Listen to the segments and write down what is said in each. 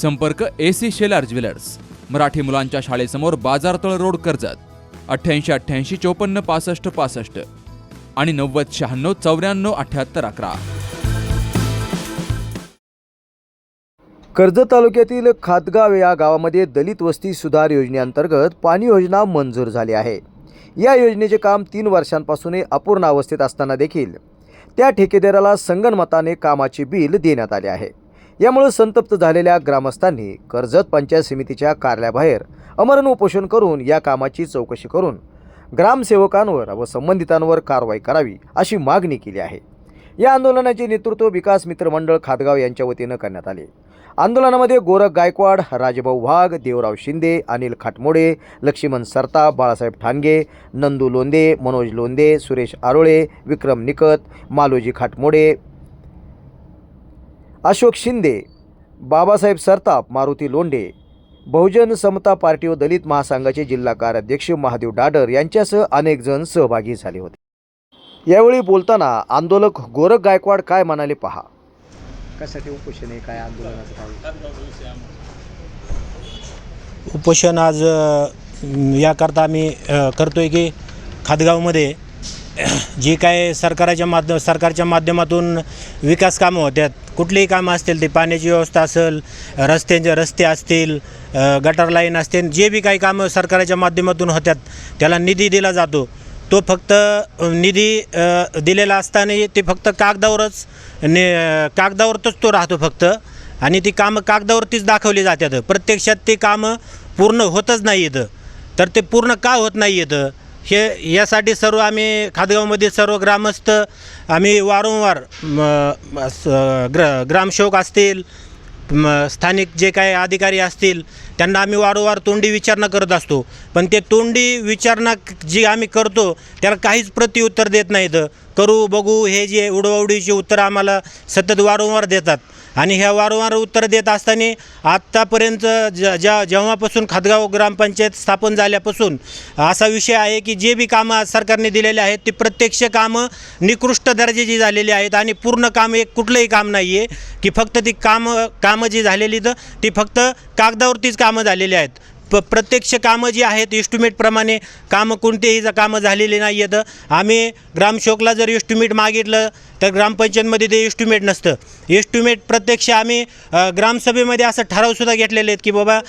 संपर्क A C Shelar jewellers. Marathi मुलांच्या शाळेसमोर बाजारतळ रोड कर्जत. अठ्ठ्याऐंशी अठ्ठ्याऐंशी चोपन्न पासष्ट पासष्ट. आणि नव्वद शहाण्णव चौऱ्याण्णव अठ्ठ्याहत्तर अकरा. कर्जत तालुक्यातील खातगाव या गावामध्ये दलित वस्ती सुधार योजनेअंतर्गत पाणी योजना मंजूर झाली आहे. या योजनेचे काम तीन वर्षांपासूनही अपूर्ण अवस्थेत असताना देखील. त्या ठेकेदाराला संगनमताने कामाचे बिल देण्यात आले आहे. यामुळे संतप्त झालेल्या ग्रामस्थांनी कर्जत पंचायत समितीच्या कार्यालयाबाहेर अमरण उपोषण करून या कामाची चौकशी करून ग्रामसेवकांवर व संबंधितांवर कारवाई करावी अशी मागणी केली आहे. या आंदोलनाचे नेतृत्व विकास मित्र मंडळ खातगाव यांच्या वतीनं करण्यात आले. आंदोलनामध्ये गोरख गायकवाड राजभाऊ वाघ देवराव शिंदे अनिल खाटमोडे लक्ष्मण सरता बाळासाहेब ठाणगे नंदू लोंदे मनोज लोंदे सुरेश आरोळे विक्रम निकत मालोजी खाटमोडे अशोक शिंदे बाबासाहेब सरताप मारुती लोंढे बहुजन समता पार्टी व दलित महासंघाचे जिल्हा कार्याध्यक्ष महादेव डाडर यांच्यासह अनेक जण सहभागी झाले होते. यावेळी बोलताना आंदोलक गोरख गायकवाड काय म्हणाले पहा. कशासाठी उपोषण आहे? काय आंदोलनाचं काय? उपोषण आज याकरता आम्ही करतोय की खातगावमध्ये जी काय सरकाराच्या माध्यम सरकारच्या माध्यमातून विकास कामं होत्यात कुठलीही कामं असतील ते पाण्याची व्यवस्था असेल रस्त्यांचे रस्ते असतील गटर लाईन असतील जे बी काही कामं सरकाराच्या माध्यमातून होत्यात त्याला निधी दिला जातो. तो फक्त निधी दिलेला असताना ते फक्त कागदावरच ने कागदावरतच तो राहतो फक्त. आणि ती कामं कागदावरतीच दाखवली जातात प्रत्यक्षात ते कामं पूर्ण होतच नाही येतं तर ते पूर्ण का होत नाही येतं हे यासाठी सर्व आम्ही खादगावमध्ये सर्व ग्रामस्थ आम्ही वारंवार म, स- ग्र ग्रामसेवक असतील म, स्थानिक जे काही अधिकारी असतील त्यांना आम्ही वारंवार तोंडी विचारणा करत असतो. पण ते तोंडी विचारणा जी आम्ही करतो त्याला काहीच प्रत्युत्तर देत नाहीत. करू बघू हे जे उडवाउडीची उत्तरं आम्हाला सतत वारंवार देतात. आणि ह्या वारंवार उत्तर देत असताना आत्तापर्यंत ज ज्या जेव्हापासून खातगाव ग्रामपंचायत स्थापन झाल्यापासून असा विषय आहे की जे बी कामं आज सरकारने दिलेले आहेत ती प्रत्यक्ष कामं निकृष्ट दर्जाची झालेली आहेत आणि पूर्ण काम एक कुठलंही काम नाही आहे की फक्त ती कामं कामं जी झालेली तर ती फक्त कागदावरतीच कामं झालेली आहेत. प प्रत्यक्ष कामं जी आहेत इस्टिमेटप्रमाणे कामं कोणतेही कामं झालेली नाही आहेत आम्ही ग्रामसेवकला जर इस्टिमेट मागितलं तर ग्रामपंचायतमध्ये ते एस्टिमेट नसतं. एस्टिमेट प्रत्यक्ष आम्ही ग्रामसभेमध्ये असं ठरावसुद्धा घेतलेले आहेत की बाबा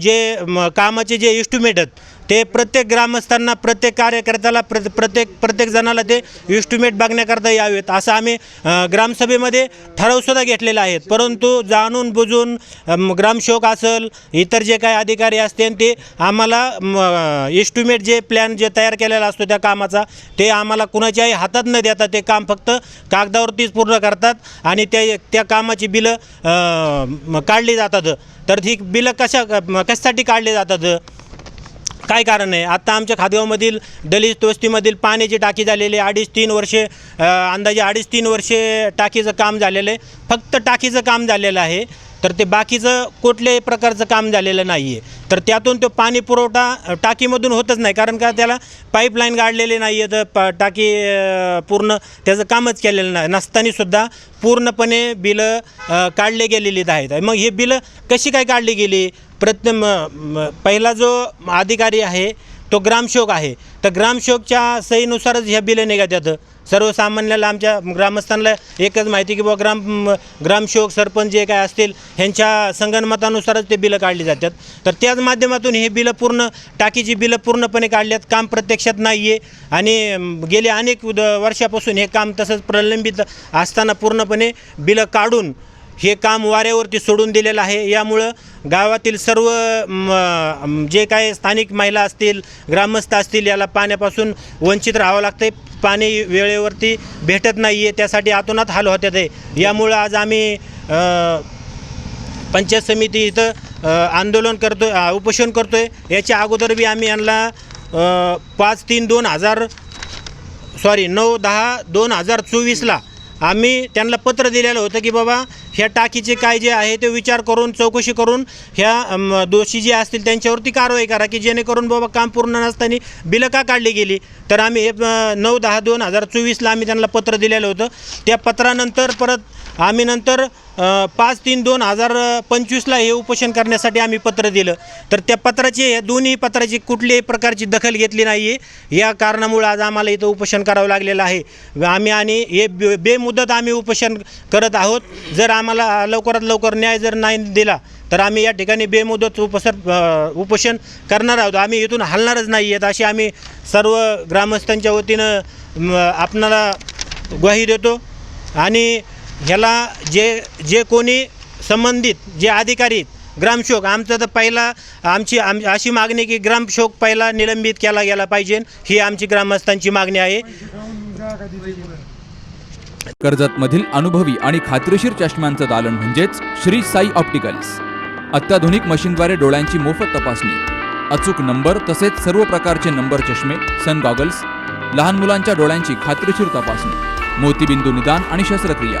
जे कामाचे जे एस्टिमेट आहेत ते प्रत्येक ग्रामस्थांना प्रत्येक कार्यकर्त्याला प्र प्रत्येक प्रत्येक जणाला ते इस्टिमेट बघण्याकरता यावेत. असं आम्ही ग्रामसभेमध्ये ठरावसुद्धा घेतलेलं आहेत परंतु जाणून बुजून ग्रामसेवक असेल इतर जे काही अधिकारी असतील ते आम्हाला इस्टिमेट जे प्लॅन जे तयार केलेला असतो त्या कामाचा ते आम्हाला कुणाच्याही हातात न देता ते काम फक्त कागदावरतीच पूर्ण करतात आणि त्या त्या कामाची बिलं काढली जातात. तर ही बिलं कशा कशासाठी काढली जातात? काय कारण आहे? आत्ता आमच्या खादगावमधील दलित वस्तीमधील पाण्याची टाकी झालेली आहे. अडीच तीन वर्षे अंदाजे अडीच तीन वर्षे टाकीचं काम झालेलं आहे. फक्त टाकीचं काम झालेलं आहे तर ते बाकीचं कुठल्याही प्रकारचं काम झालेलं नाही आहे तर त्यातून तो पाणी पुरवठा टाकीमधून होतच नाही. कारण का त्याला पाईपलाईन काढलेली नाही आहे तर प टाकी पूर्ण त्याचं कामच केलेलं नाही. नसतानासुद्धा पूर्णपणे बिलं काढले गेलेली आहेत. मग हे बिलं कशी काय काढली गेली? प्रथम पहिला जो अधिकारी आहे तो ग्रामसेवक आहे. तर ग्रामसेवकच्या सहीनुसारच ह्या बिलं निघतात सर्वसामान्याला आमच्या ग्रामस्थांना एकच माहिती की बाबा ग्राम ग्रामसेवक सरपंच जे काय असतील ह्यांच्या संगणमतानुसारच ते बिलं काढली जातात. तर त्याच माध्यमातून हे बिलं पूर्ण टाकीची बिलं पूर्णपणे काढल्यात. काम प्रत्यक्षात नाही आहे आणि गेले अनेक वर्षापासून हे काम तसंच प्रलंबित असताना पूर्णपणे बिलं काढून हे काम वाऱ्यावरती सोडून दिलेलं आहे. यामुळं गावातील सर्व म, जे काही स्थानिक महिला असतील ग्रामस्थ असतील याला पाण्यापासून वंचित राहावं लागतं पाणी वेळेवरती भेटत नाही आहे त्यासाठी आतोनात हाल होत्यात आहे यामुळं आज आम्ही पंचायत समिती इथं आंदोलन करतो उपोषण करतो आहे याच्या अगोदर बी आम्ही यांना पाच तीन दोन हजार सॉरी नऊ दहा दोन हजार चोवीसला आम्ही त्यांना पत्र दिलेलं होतं की बाबा ह्या टाकीचे काय जे आहे ते विचार करून चौकशी करून ह्या दोषी जे असतील त्यांच्यावरती कारवाई करा की जेणेकरून बाबा काम पूर्ण नसताना बिलं का काढली गेली? तर आम्ही हे नऊ दहा दोन हजार चोवीसला आम्ही त्यांना पत्र दिलेलं होतं. त्या पत्रानंतर परत आम्ही नंतर पाच तीन दोन हजार पंचवीसला हे उपोषण करण्यासाठी आम्ही पत्र दिलं. तर त्या पत्राची या दोन्ही पत्राची कुठल्याही प्रकारची दखल घेतली नाही आहे या कारणामुळं आज आम्हाला इथं उपोषण करावं लागलेलं आहे. आम्ही आणि हे बे बेमुदत आम्ही उपोषण करत आहोत. जर आम्हाला लवकरात लवकर न्याय जर नाही दिला तर आम्ही या ठिकाणी बेमुदत उपसर उपोषण करणार आहोत. आम्ही इथून हलणारच नाही आहेत अशी आम्ही सर्व ग्रामस्थांच्या वतीनं आपणाला ग्वाही देतो. आणि ह्याला जे जे कोणी संबंधित जे अधिकारी ग्रामशोक आमचं तर पहिला आमची आम अशी मागणी की ग्रामशोक पहिला निलंबित केला गेला पाहिजे ही आमची ग्रामस्थांची मागणी आहे. कर्जतमधील अनुभवी आणि खात्रीशीर चष्म्यांचं दालन म्हणजेच श्री साई ऑप्टिकल्स. अत्याधुनिक मशीनद्वारे डोळ्यांची मोफत तपासणी. अचूक नंबर तसेच सर्व प्रकारचे नंबर चष्मे सन गॉगल्स लहान मुलांच्या डोळ्यांची खात्रीशीर तपासणी मोतीबिंदू निदान आणि शस्त्रक्रिया.